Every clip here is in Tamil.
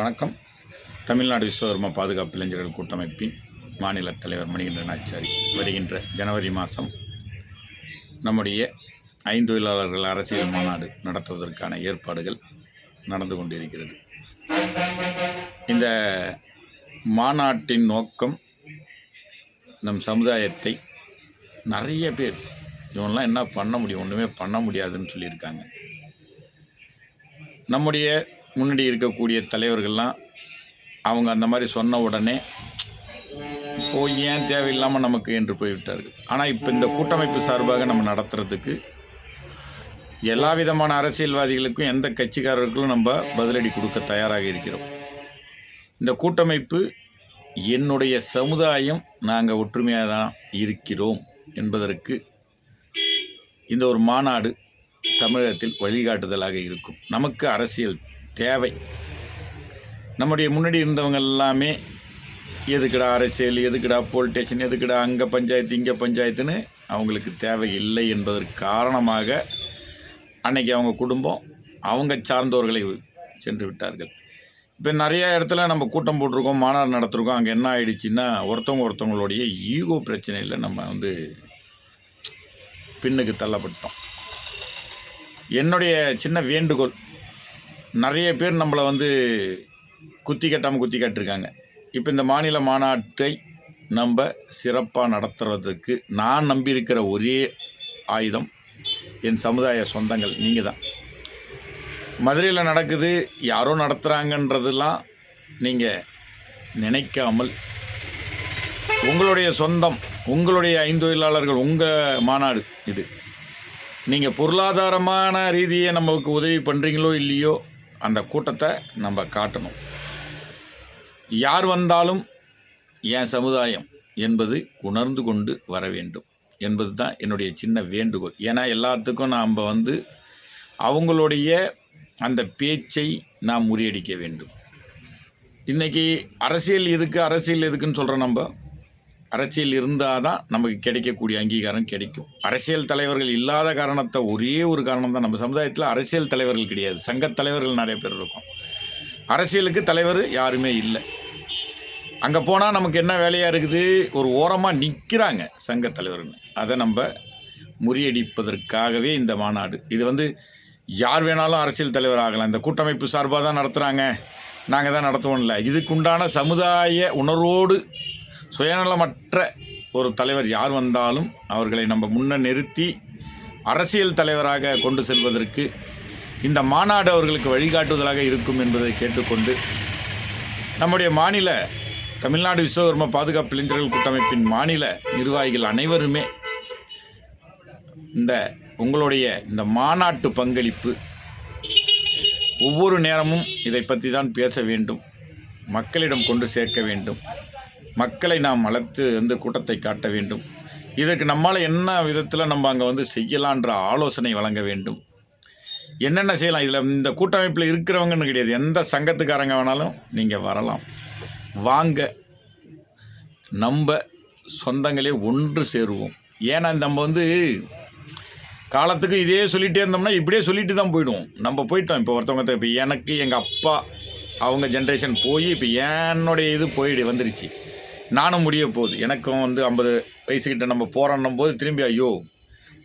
வணக்கம். தமிழ்நாடு விஸ்வகர்ம பாதுகாப்பு இளைஞர்கள் கூட்டமைப்பின் மாநில தலைவர் மணிகண்டன் ஆச்சாரி வருகின்ற ஜனவரி மாதம் நம்முடைய ஐந்தொழிலாளர்கள் அரசியல் மாநாடு நடத்துவதற்கான ஏற்பாடுகள் நடந்து கொண்டிருக்கிறது. இந்த மாநாட்டின் நோக்கம் நம் சமுதாயத்தை நிறைய பேர் இவன்லாம் என்ன பண்ண முடியும்? ஒன்றுமே பண்ண முடியாதுன்னு சொல்லியிருக்காங்க. நம்முடைய முன்னாடி இருக்கக்கூடிய தலைவர்கள்லாம் அவங்க அந்த மாதிரி சொன்ன உடனே ஓ ஏன் தேவையில்லாமல் நமக்கு? என்று போய்விட்டார்கள். ஆனால் இப்போ இந்த கூட்டமைப்பு சார்பாக நம்ம நடத்துறதுக்கு எல்லா விதமான அரசியல்வாதிகளுக்கும் எந்த கட்சிக்காரர்களுக்கும் நம்ம பதிலடி கொடுக்க தயாராக இருக்கிறோம். இந்த கூட்டமைப்பு என்னுடைய சமுதாயம் நாங்கள் ஒற்றுமையாக தான் இருக்கிறோம் என்பதற்கு இந்த ஒரு மாநாடு தமிழகத்தில் வழிகாட்டுதலாக இருக்கும். நமக்கு அரசியல் தேவை. நம்முடைய முன்னாடி இருந்தவங்க எல்லாமே எதுக்குடா அரசியல் எதுக்குடா போலிட்டேஷன் எதுக்குடா அங்கே பஞ்சாயத்து இங்கே பஞ்சாயத்துன்னு அவங்களுக்கு தேவை இல்லை என்பதற்கு காரணமாக அன்னைக்கு அவங்க குடும்பம் அவங்க சார்ந்தவர்களை சென்று விட்டார்கள். இப்போ நிறையா இடத்துல நம்ம கூட்டம் போட்டிருக்கோம் மாநாடு நடத்திருக்கோம். அங்கே என்ன ஆயிடுச்சுன்னா ஒருத்தவங்க ஒருத்தவங்களுடைய ஈகோ பிரச்சனையில் நம்ம வந்து பின்னுக்கு தள்ளப்பட்டோம். என்னுடைய சின்ன வேண்டுகோள் நிறைய பேர் நம்மளை வந்து குத்தி கட்டாமல் குத்தி காட்டிருக்காங்க. இப்போ இந்த மாநில மாநாட்டை நம்ம சிறப்பாக நடத்துறதுக்கு நான் நம்பியிருக்கிற ஒரே ஆயுதம் என் சமுதாய சொந்தங்கள் நீங்கள் தான் மதுரையில் நடக்குது யாரோ நடத்துகிறாங்கன்றதெல்லாம் நீங்கள் நினைக்காமல் உங்களுடைய சொந்தம் உங்களுடைய ஐந்தொழிலாளர்கள் உங்கள் மாநாடு இது. நீங்கள் பொருளாதாரமான ரீதியை நமக்கு உதவி பண்ணுறீங்களோ இல்லையோ அந்த கூட்டத்தை நம்ம காட்டணும். யார் வந்தாலும் என் சமுதாயம் என்பது உணர்ந்து கொண்டு வர வேண்டும். என்பது தான் என்னுடைய சின்ன வேண்டுகோள். ஏன்னா எல்லாத்துக்கும் நாம் வந்து அவங்களுடைய அந்த பேச்சை நாம் முறியடிக்க வேண்டும். இன்றைக்கி அரசியல் எதுக்கு அரசியல் எதுக்குன்னு சொல்கிறோம் நம்ம? அரசியல் இருந்தால் தான் நமக்கு கிடைக்கக்கூடிய அங்கீகாரம் கிடைக்கும். அரசியல் தலைவர்கள் இல்லாத காரணத்தை ஒரே ஒரு காரணம் தான். நம்ம சமுதாயத்தில் அரசியல் தலைவர்கள் கிடையாது. சங்கத் தலைவர்கள் நிறைய பேர் இருக்கும். அரசியலுக்கு தலைவர் யாருமே இல்லை. அங்கே போனால் நமக்கு என்ன வேலையாக இருக்குது? ஒரு ஓரமாக நிற்கிறாங்க சங்கத் தலைவர்கள். அதை நம்ம முறியடிப்பதற்காகவே இந்த மாநாடு. இது வந்து யார் வேணாலும் அரசியல் தலைவர் ஆகலாம். இந்த கூட்டமைப்பு சார்பாக தான் நடத்துகிறாங்க நாங்கள் தான் நடத்துவோம்ல. இதுக்குண்டான சமுதாய உணர்வோடு சுயநலமற்ற ஒரு தலைவர் யார் வந்தாலும் அவர்களை நம்ம முன்ன நிறுத்தி அரசியல் தலைவராக கொண்டு செல்வதற்கு இந்த மாநாடு அவர்களுக்கு வழிகாட்டுதலாக இருக்கும் என்பதை கேட்டுக்கொண்டு நம்முடைய மாநில தமிழ்நாடு விஸ்வகர்ம பாதுகாப்பு இளைஞர்கள் கூட்டமைப்பின் மாநில நிர்வாகிகள் அனைவருமே இந்த உங்களுடைய இந்த மாநாட்டு பங்களிப்பு ஒவ்வொரு நேரமும் இதை பற்றி தான் பேச வேண்டும் மக்களிடம் கொண்டு சேர்க்க வேண்டும். மக்களை நாம் வளர்த்து வந்து கூட்டத்தை காட்ட வேண்டும். இதற்கு நம்மால் என்ன விதத்தில் நம்ம அங்கே வந்து செய்யலான்ற ஆலோசனை வழங்க வேண்டும். என்னென்ன செய்யலாம்? இதில் இந்த கூட்டமைப்பில் இருக்கிறவங்கன்னு கிடையாது. எந்த சங்கத்துக்காரங்க வேணாலும் நீங்கள் வரலாம். வாங்க நம்ம சொந்தங்களே ஒன்று சேருவோம். ஏன்னா நம்ம வந்து காலத்துக்கு இதே சொல்லிகிட்டே இருந்தோம்னா இப்படியே சொல்லிட்டு தான் போயிடுவோம். நம்ம போயிட்டோம். இப்போ ஒருத்தவங்க இப்போ எனக்கு எங்கள் அப்பா அவங்க ஜென்ரேஷன் போய் இப்போ என்னுடைய இது போயிடு வந்துருச்சு. நானும் முடிய போகுது. எனக்கும் வந்து ஐம்பது வயசுக்கிட்ட நம்ம போராடும் போது திரும்பி ஐயோ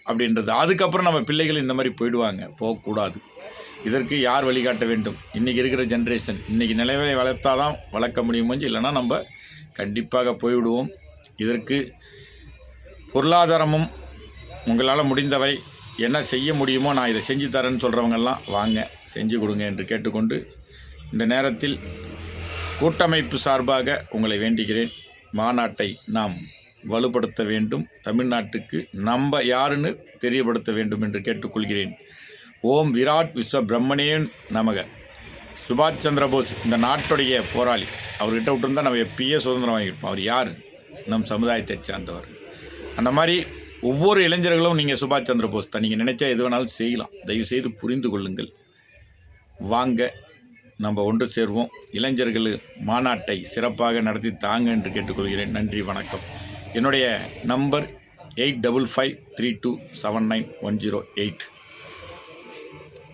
அப்படின்றது. அதுக்கப்புறம் நம்ம பிள்ளைகள் இந்த மாதிரி போயிடுவாங்க. போகக்கூடாது. இதற்கு யார் வழிகாட்ட வேண்டும்? இன்றைக்கி இருக்கிற ஜென்ரேஷன் இன்றைக்கி நிலைவரை வளர்த்தா தான் வளர்க்க முடியுமோ இல்லைன்னா நம்ம கண்டிப்பாக போய்விடுவோம். இதற்கு பொருளாதாரமும் உங்களால் முடிந்தவரை என்ன செய்ய முடியுமோ நான் இதை செஞ்சு தரேன்னு சொல்கிறவங்கெல்லாம் வாங்க செஞ்சு கொடுங்க என்று கேட்டுக்கொண்டு இந்த நேரத்தில் கூட்டமைப்பு சார்பாக உங்களை வேண்டுகிறேன். மாநாட்டை நாம் வலுப்படுத்த வேண்டும். தமிழ்நாட்டுக்கு நம்ம யாருன்னு தெரியப்படுத்த வேண்டும் என்று கேட்டுக்கொள்கிறேன். ஓம் விராட் விஸ்வ பிரம்மணேன் நமக. சுபாஷ் சந்திரபோஸ் இந்த நாட்டுடைய போராளி. அவர்கிட்ட விட்டுருந்தா நம்ம எப்பயே சுதந்திரம் வாங்கியிருப்போம். அவர் யார்? நம் சமுதாயத்தை சார்ந்தவர். அந்த மாதிரி ஒவ்வொரு இளைஞர்களும் நீங்கள் சுபாஷ் சந்திரபோஸ் தான். நீங்கள் நினச்சா எது வேணாலும் செய்யலாம். தயவுசெய்து புரிந்து கொள்ளுங்கள். வாங்க நம்ம ஒன்று சேர்வோம். இளைஞர்கள் மாநாட்டை சிறப்பாக நடத்தி தாங்க என்று கேட்டுக்கொள்கிறேன். நன்றி வணக்கம். என்னுடைய number eight double five three two seven nine one zero eight.